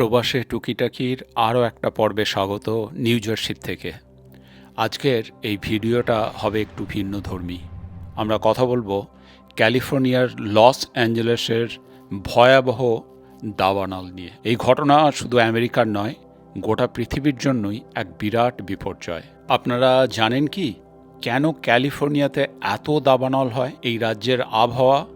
প্রবাসে টুকিটাকির আরও একটা পর্বে স্বাগত নিউ জার্সির থেকে। আজকের এই ভিডিওটা হবে একটু ভিন্ন ধর্মী। আমরা কথা বলব ক্যালিফোর্নিয়ার লস অ্যাঞ্জেলেসের ভয়াবহ দাবানল নিয়ে। এই ঘটনা শুধু আমেরিকার নয়, গোটা পৃথিবীর জন্যই এক বিরাট বিপর্যয়। আপনারা জানেন কি? কেন ক্যালিফোর্নিয়াতে এত দাবানল হয়? এই রাজ্যের আবহাওয়া,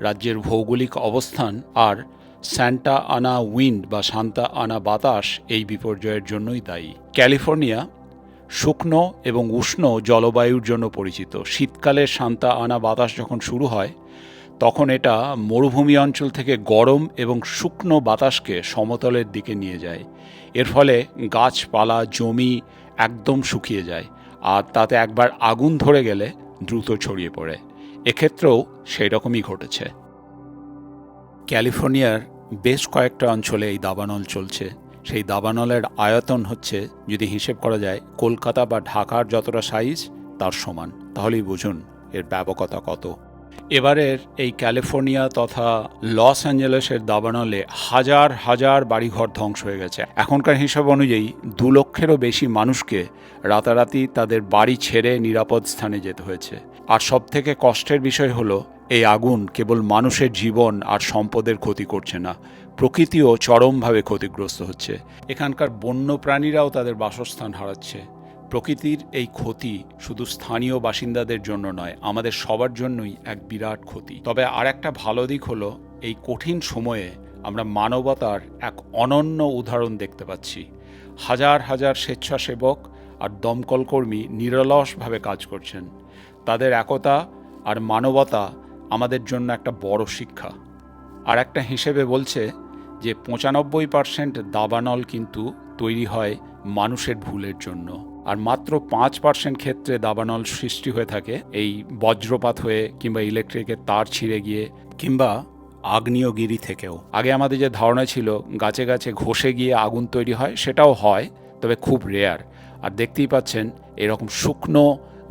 রাজ্যের ভৌগোলিক অবস্থান আর স্যান্টা আনা উইন্ড বা সান্তা আনা বাতাস এই বিপর্যয়ের জন্যই দায়ী। ক্যালিফোর্নিয়া শুকনো এবং উষ্ণ জলবায়ুর জন্য পরিচিত। শীতকালে সান্তা আনা বাতাস যখন শুরু হয়, তখন এটা মরুভূমি অঞ্চল থেকে গরম এবং শুকনো বাতাসকে সমতলের দিকে নিয়ে যায়। এর ফলে গাছপালা, জমি একদম শুকিয়ে যায় আর তাতে একবার আগুন ধরে গেলে দ্রুত ছড়িয়ে পড়ে। এক্ষেত্রেও সেই রকমই ঘটেছে। ক্যালিফোর্নিয়ার বেশ কয়েকটা অঞ্চলে এই দাবানল চলছে। সেই দাবানলের আয়তন হচ্ছে, যদি হিসেব করা যায়, কলকাতা বা ঢাকার যতটা সাইজ, তার সমান। তাহলেই বুঝুন এর ব্যাপকতা কত। এবারের এই ক্যালিফোর্নিয়া তথা লস অ্যাঞ্জেলেসের দাবানলে হাজার হাজার বাড়িঘর ধ্বংস হয়ে গেছে। এখনকার হিসাব অনুযায়ী দু লক্ষেরও বেশি মানুষকে রাতারাতি তাদের বাড়ি ছেড়ে নিরাপদ স্থানে যেতে হয়েছে। আর সবথেকে কষ্টের বিষয় হলো, এই আগুন কেবল মানুষের জীবন আর সম্পদের ক্ষতি করছে না, প্রকৃতিও চরমভাবে ক্ষতিগ্রস্ত হচ্ছে। এখানকার বন্য প্রাণীরাও তাদের বাসস্থান হারাচ্ছে। প্রকৃতির এই ক্ষতি শুধু স্থানীয় বাসিন্দাদের জন্য নয়, আমাদের সবার জন্যই এক বিরাট ক্ষতি। তবে আর একটা ভালো দিক হলো, এই কঠিন সময়ে আমরা মানবতার এক অনন্য উদাহরণ দেখতে পাচ্ছি। হাজার হাজার স্বেচ্ছাসেবক আর দমকল কর্মী নিরলসভাবে কাজ করছেন। তাদের একতা আর মানবতা আমাদের জন্য একটা বড় শিক্ষা। আর একটা হিসেবে বলছে যে পঁচানব্বই পার্সেন্ট দাবানল কিন্তু তৈরি হয় মানুষের ভুলের জন্য। আর মাত্র পাঁচ পার্সেন্ট ক্ষেত্রে দাবানল সৃষ্টি হয়ে থাকে এই বজ্রপাত হয়ে কিংবা ইলেকট্রিকের তার ছিঁড়ে গিয়ে কিংবা আগ্নেয়গিরি থেকেও। আগে আমাদের যে ধারণা ছিল, গাছে গাছে ঘষে গিয়ে আগুন তৈরি হয়, সেটাও হয়, তবে খুব রেয়ার আর দেখতেই পাচ্ছেন এরকম শুকনো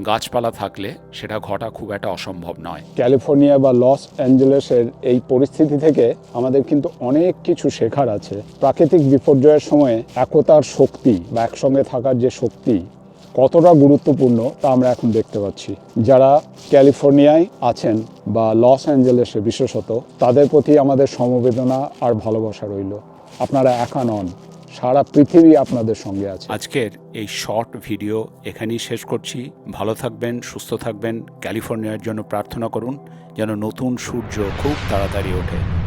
গাছপালা থাকলে সেটা ঘটা খুব একটা অসম্ভব নয়। ক্যালিফোর্নিয়া বা লস অ্যাঞ্জেলেসের এই পরিস্থিতি থেকে আমাদের কিন্তু অনেক কিছু শেখার আছে। প্রাকৃতিক বিপর্যয়ের সময়ে একতার শক্তি বা একসঙ্গে থাকার যে শক্তি কতটা গুরুত্বপূর্ণ তা আমরা এখন দেখতে পাচ্ছি। যারা ক্যালিফোর্নিয়ায় আছেন বা লস অ্যাঞ্জেলেসে বিশেষত, তাদের প্রতি আমাদের সমবেদনা আর ভালোবাসা রইল। আপনারা একা নন সারা পৃথিবী আপনাদের সঙ্গে আছে। আজকের এই শর্ট ভিডিও এখানেই শেষ করছি। ভালো থাকবেন, সুস্থ থাকবেন। ক্যালিফোর্নিয়ার জন্য প্রার্থনা করুন, যেন নতুন সূর্য খুব তাড়াতাড়ি ওঠে।